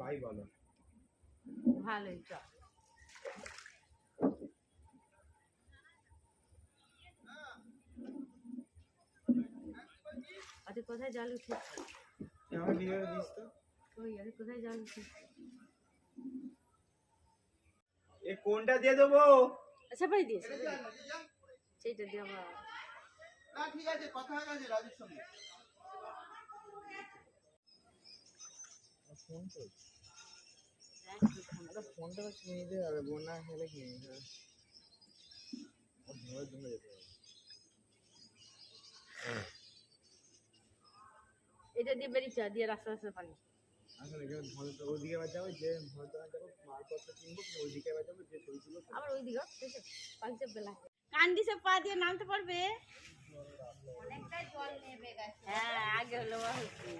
ভাই বলো। ভালোই চল। আরে কোথায় জল উঠেছে? আমার ভিডিওটা দিস তো। ওই আরে কোথায় জল উঠেছে? এ কোনটা দিয়ে দেবো? আচ্ছা ভাই দিয়ে সেইটা দিয়ে আমার না ঠিক আছে কথা হয়ে গেছে রাজুর সঙ্গে। ফোন তো ফোনটা কিনে নিতে হবে বন্যা খেলে কিনে নিতে হবে ধরে ধরে যেতে হবে এটা দিয়ে বেরিয়ে চা দিয়ে রাস্তা রাস্তা পানি আসলে এখানে ভদ্র ওইদিকে আবার যাব যে ভদ্র যাব মালপত্র কিনবো ওইদিকে আবার যাব যে ছবি আবার ওই দিকে বেলা কান্দিসে পা দিয়ে নামতে পারবে? অনেকটাই জল নেমে গেছে। হ্যাঁ আগে হলো হয়েছে